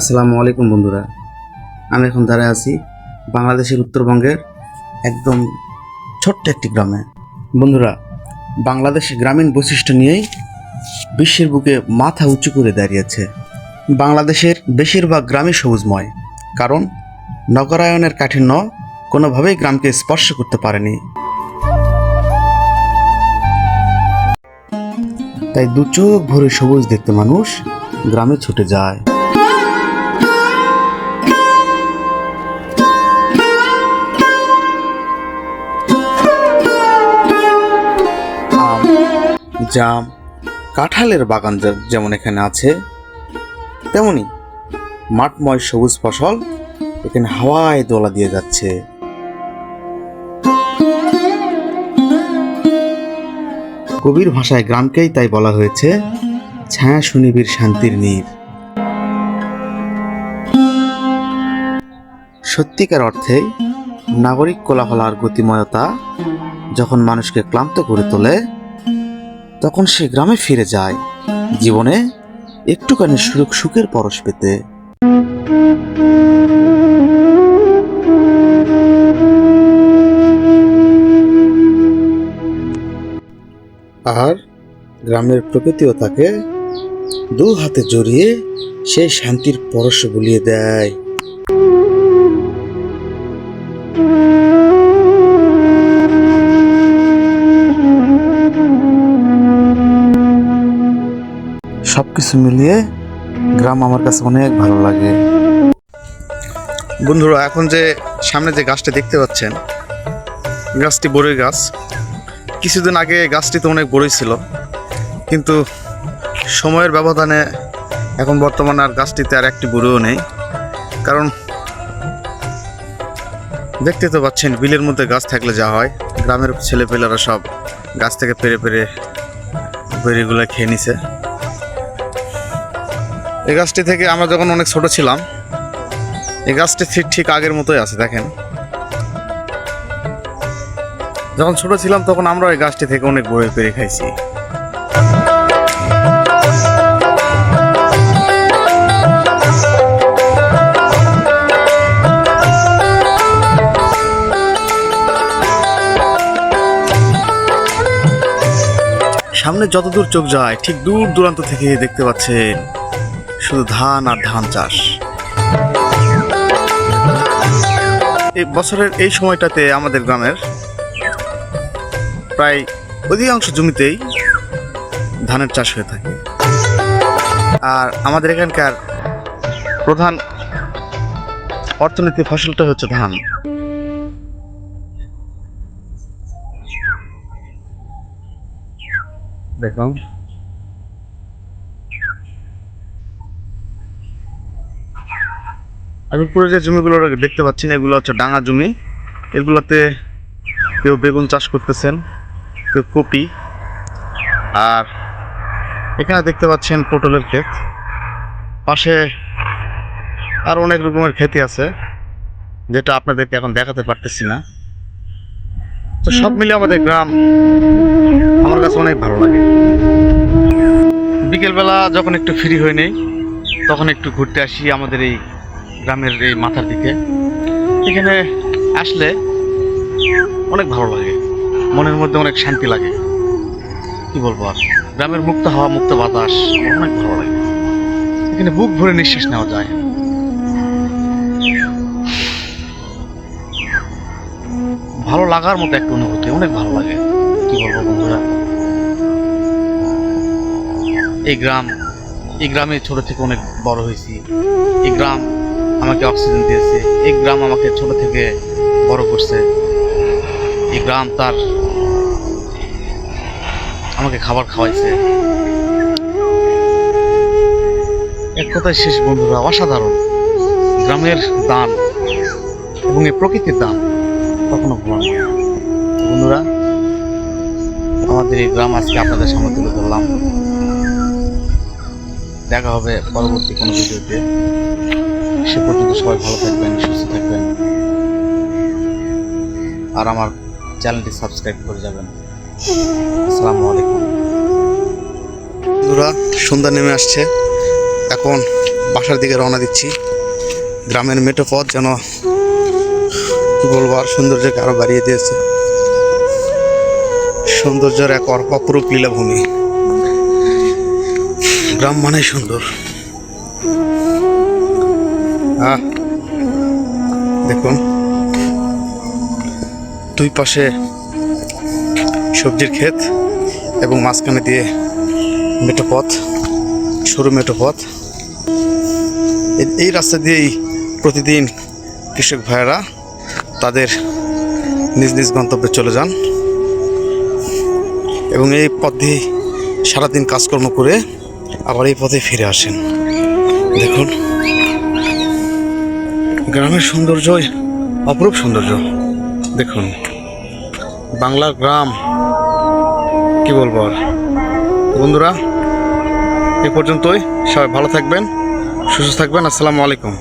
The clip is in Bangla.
আসসালামু আলাইকুম বন্ধুরা। আমি এখন দাঁড়ায় আছি বাংলাদেশের উত্তরবঙ্গের একদম ছোট্ট একটি গ্রামে। বন্ধুরা, বাংলাদেশ গ্রামীণ বৈশিষ্ট্য নিয়েই বিশ্বের বুকে মাথা উঁচু করে দাঁড়িয়েছে বাংলাদেশের বেশিরভাগ গ্রামই সবুজময়, কারণ নগরায়নের কাঠিন্য কোনোভাবেই গ্রামকে স্পর্শ করতে পারেনি। তাই দু চোখ ভরে সবুজ দেখতে মানুষ গ্রামে ছুটে যায়। জাম কাঁঠালের বাগান যেমন এখানে আছে, তেমনি মাঠময় সবুজ ফসল এখানে হাওয়ায় দোলা দিয়ে যাচ্ছে। কবির ভাষায় গ্রামকেই তাই বলা হয়েছে, ছায়া সুনিবির শান্তির নীর। সত্যিকার অর্থে নাগরিক কোলাহলার গতিময়তা যখন মানুষকে ক্লান্ত করে তোলে তখন সে গ্রামে ফিরে যায়। জীবনে একটুখানি সুখ সুখের পরশ পেতে। আর গ্রামের প্রকৃতিও তাকে দু হাতে জড়িয়ে সেই শান্তির পরশ বুলিয়ে দেয়। সবকিছু মিলিয়ে গ্রাম আমার কাছে অনেক ভালো লাগে। বন্ধুরা, এখন যে সামনে যে গাছটা দেখতে পাচ্ছেন, গাছটি বড়ই গাছ। কিছুদিন আগে গাছটি তো অনেক বড়ই ছিল, কিন্তু সময়ের ব্যবধানে এখন বর্তমানে আর গাছটিতে আর একটি বড়ও নেই। কারণ দেখতে তো পাচ্ছেন, বিলের মধ্যে গাছ থাকলে যা হয়। গ্রামের ছেলেপেলেরা সব গাছ থেকে পেরে পেরে বেরিগুলো খেয়ে নিছে। এই গাছটি থেকে আমরা যখন অনেক ছোট ছিলাম, এই গাছটি ঠিক ঠিক আগের মতোই আছে, দেখেন। যখন ছোট ছিলাম, তখন আমরা এই গাছটি থেকে অনেক বড় পেরে খাইছি। সামনে যতদূর চোখ যায়, ঠিক দূর দূরান্ত থেকে দেখতে পাচ্ছেন শুধু ধান আর ধান চাষ। এই বছরের এই সময়টাতে আমাদের গ্রামের প্রায় অধিকাংশ জমিতেই ধানের চাষ হয়ে থাকে। আর আমাদের এখানকার প্রধান অর্থনীতি ফসলটা হচ্ছে ধান। দেখুন। আমি পুরো যে জমিগুলো দেখতে পাচ্ছি না, এগুলো হচ্ছে ডাঙা জমি। এগুলোতে কেউ বেগুন চাষ করতেছেন, কেউ কপি। আর এখানে দেখতে পাচ্ছেন পটলের ক্ষেত। পাশে আর অনেক রকমের ক্ষেতি আছে, যেটা আপনাদেরকে এখন দেখাতে পারতেছি না। তো সব মিলে আমাদের গ্রাম আমার কাছে অনেক ভালো লাগে। বিকেলবেলা যখন একটু ফ্রি হয়ে নেই, তখন একটু ঘুরতে আসি আমাদের এই গ্রামের এই মাথার দিকে। এখানে আসলে অনেক ভালো লাগে। মনের মধ্যে অনেক শান্তি লাগে। কি বলব আর? গ্রামের মুক্ত হাওয়া, মুক্ত বাতাস, অনেক ভালো লাগে। এখানে বুক ভরে নিঃশ্বাস নেওয়া যায়। ভালো লাগার মতো একটা অনুভূতি, অনেক ভালো লাগে। কি বলব বন্ধুরা? এই গ্রাম, এই গ্রামে ছোট থেকে অনেক বড় হয়েছি। এই গ্রাম আমাকে অক্সিজেন দিয়েছে। এই গ্রাম আমাকে ছোট থেকে বড় করছে। এই গ্রাম তার আমাকে খাবার খাওয়াইছে। এক কথায় শেষ, বন্ধুরা, অসাধারণ। গ্রামের দান এবং এই প্রকৃতির দান কখনো ভুলানো বন্ধুরা, আমাদের এই গ্রাম আজকে আপনাদের সামনে তুলে ধরলাম। দেখা হবে পরবর্তী কোনো ভিডিওতে। সে পর্যন্ত সবাই ভালো থাকবেন, সুস্থ থাকবেন। আর আমার চ্যানেলটি সাবস্ক্রাইব করে যাবেন। আসসালামু আলাইকুম। বন্ধুরা, সন্ধ্যা নেমে আসছে। এখন বাসার দিকে রওনা দিচ্ছি। গ্রামের মেঠো পথ যেন কি বলব আর সৌন্দর্যকে আরও বাড়িয়ে দিয়েছে। সৌন্দর্যের এক অপরূপ লীলাভূমি। গ্রাম মানে সুন্দর। দেখুন, দুই পাশে সবজির ক্ষেত এবং মাঝখানে দিয়ে মেঠো পথ, সরু মেঠো পথ। এই রাস্তা দিয়েই প্রতিদিন কৃষক ভাইয়েরা তাদের নিজ নিজ গন্তব্যে চলে যান এবং এই পথ দিয়েই সারাদিন কাজকর্ম করে আবার এই পথে ফিরে আসেন। দেখুন গ্রামের সৌন্দর্য অপরূপ সৌন্দর্য। দেখুন বাংলার গ্রাম, কি বলব আর। বন্ধুরা, এ পর্যন্তই। সবাই ভালো থাকবেন, সুস্থ থাকবেন। আসসালামু আলাইকুম।